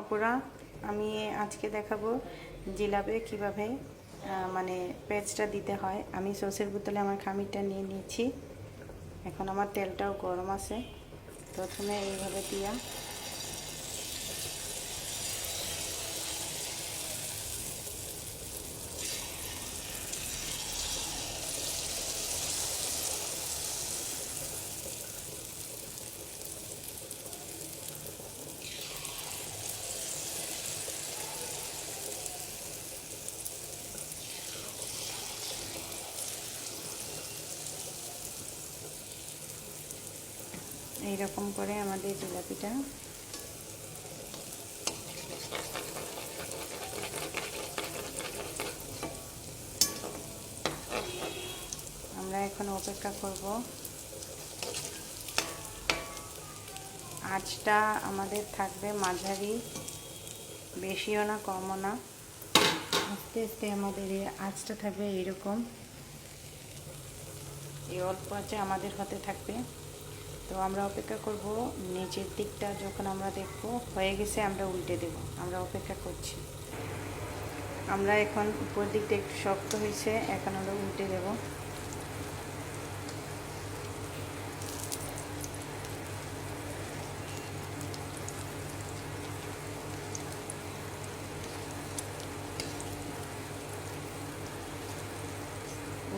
অপরা আমি আজকে দেখাবো জিলাপে কীভাবে মানে পেঁচটা দিতে হয়। আমি সসের বোতলে আমার খামিরটা নিয়ে নিয়েছি। এখন আমার তেলটাও গরম আছে। প্রথমে এইভাবে দিয়া এইরকম করে আমাদের জিলাপিটা। আমরা এখন অপেক্ষা করব। আঁচটা আমাদের থাকবে মাঝারি, বেশিও না, কমও না। আস্তে আস্তে আমাদের এই আঁচটা থাকবে এইরকম। এই অল্প আছে আমাদের হতে থাকবে। তো আমরা অপেক্ষা করব, নিচের দিকটা যখন আমরা দেখব, হয়ে গেছে আমরা উল্টে দেব, আমরা অপেক্ষা করছি। আমরা এখন উপর দিকটা একটু শক্ত হয়েছে, এখন আমরা উল্টে দেব।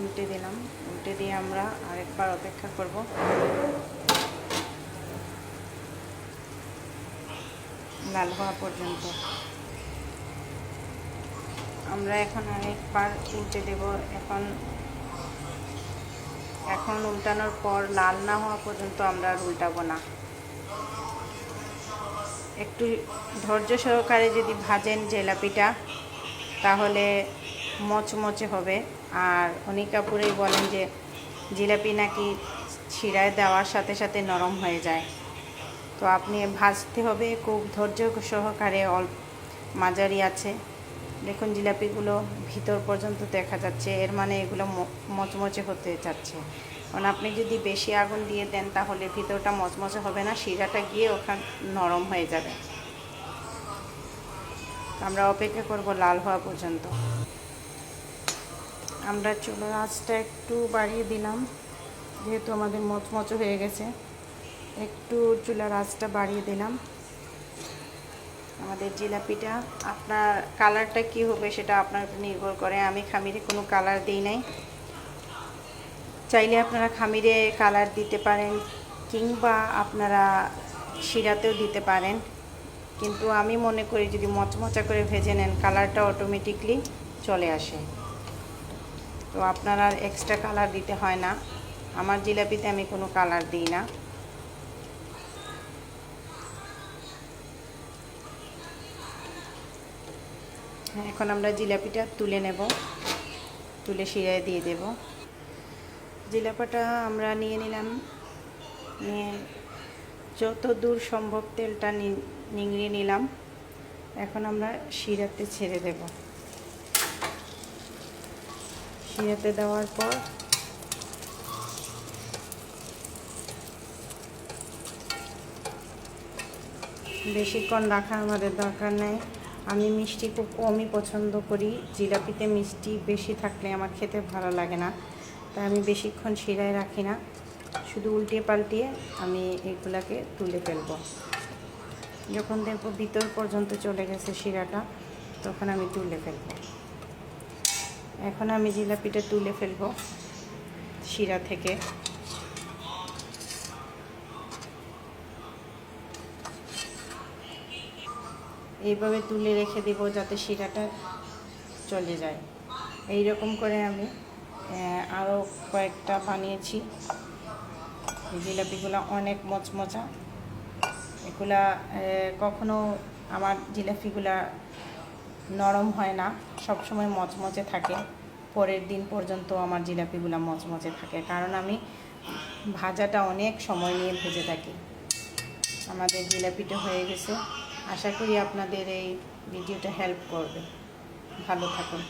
উল্টে দিলাম, উল্টে দিয়ে আমরা আরেকবার অপেক্ষা করব। লাল হওয়া পর্যন্ত। আমরা এখন আরেকবার উল্টে দেব। এখন এখন উল্টানোর পর লাল না হওয়া পর্যন্ত আমরা আর উল্টাবো না। একটু ধৈর্য সহকারে যদি ভাজেন জিলাপিটা, তাহলে মচমচে হবে। আর অনেক কাপুরেই বলেন যে, জিলাপি নাকি ছিঁড়ায় দেওয়ার সাথে সাথে নরম হয়ে যায়। তো আপনি ভাজতে হবে, খুব ধৈর্য সহকারে অল্প মাঝারি আছে। দেখুন জিলাপিগুলো ভিতর পর্যন্ত দেখা যাচ্ছে, এর মানে এগুলো মচমচে হতে যাচ্ছে। কারণ আপনি যদি বেশি আগুন দিয়ে দেন তাহলে ভিতরটা মচমচে হবে না, শিরাটা গিয়ে ওখান নরম হয়ে যাবে। আমরা অপেক্ষা করব লাল হওয়া পর্যন্ত। আমরা চুলোর আঁচটা একটু বাড়িয়ে দিলাম, যেহেতু আমাদের মচমচে হয়ে গেছে। একটু চুলার আঁচটা বাড়িয়ে দিলাম। আমাদের জিলাপিটা, আপনার কালারটা কি হবে সেটা আপনার উপর নির্ভর করে। আমি খামিরে কোনো কালার দিই নাই। চাইলে আপনারা খামিরে কালার দিতে পারেন, কিংবা আপনারা শিরাতেও দিতে পারেন। কিন্তু আমি মনে করি যদি মচমচা করে ভেজে নেন, কালারটা অটোমেটিকলি চলে আসে। তো আপনার আর এক্সট্রা কালার দিতে হয় না। আমার জিলাপিতে আমি কোনো কালার দিই না। এখন আমরা জিলাপিটা তুলে নেব। তুলে শিরায় দিয়ে দেব। জিলাপাটা আমরা নিয়ে নিলাম। নিয়ে যত দূর সম্ভব তেলটা নিংড়ে নিলাম। এখন আমরা শিরাতে ছেড়ে দেব। শিরাতে দেওয়ার পর বেশিক্ষণ রাখা আমাদের দরকার নেই। আমি মিষ্টি খুব কমই পছন্দ করি। জিলাপিতে মিষ্টি বেশি থাকলে আমার খেতে ভালো লাগে না। তাই আমি বেশিক্ষণ শিরায় রাখি না। শুধু উল্টিয়ে পাল্টিয়ে আমি এগুলাকে তুলে ফেলব। যখন দেখব ভিতর পর্যন্ত চলে গেছে শিরাটা, তখন আমি তুলে ফেলব। এখন আমি জিলাপিটা তুলে ফেলব শিরা থেকে। এইভাবে তুলে রেখে দেব যাতে শিরাটা চলে যায়। এই রকম করে আমি আরও কয়েকটা বানিয়েছি। জিলাপিগুলো অনেক মচমচা। এগুলা কখনো আমার জিলাপিগুলা নরম হয় না সব সময় মচমচে থাকে। পরের দিন পর্যন্ত আমার জিলাপিগুলো মচমচে থাকে। কারণ আমি ভাজাটা অনেক সময় নিয়ে ভেজে থাকি। আমাদের জিলাপিটা হয়ে গেছে। আশা করি আপনাদের এই ভিডিওটা হেল্প করবে। ভালো থাকুন।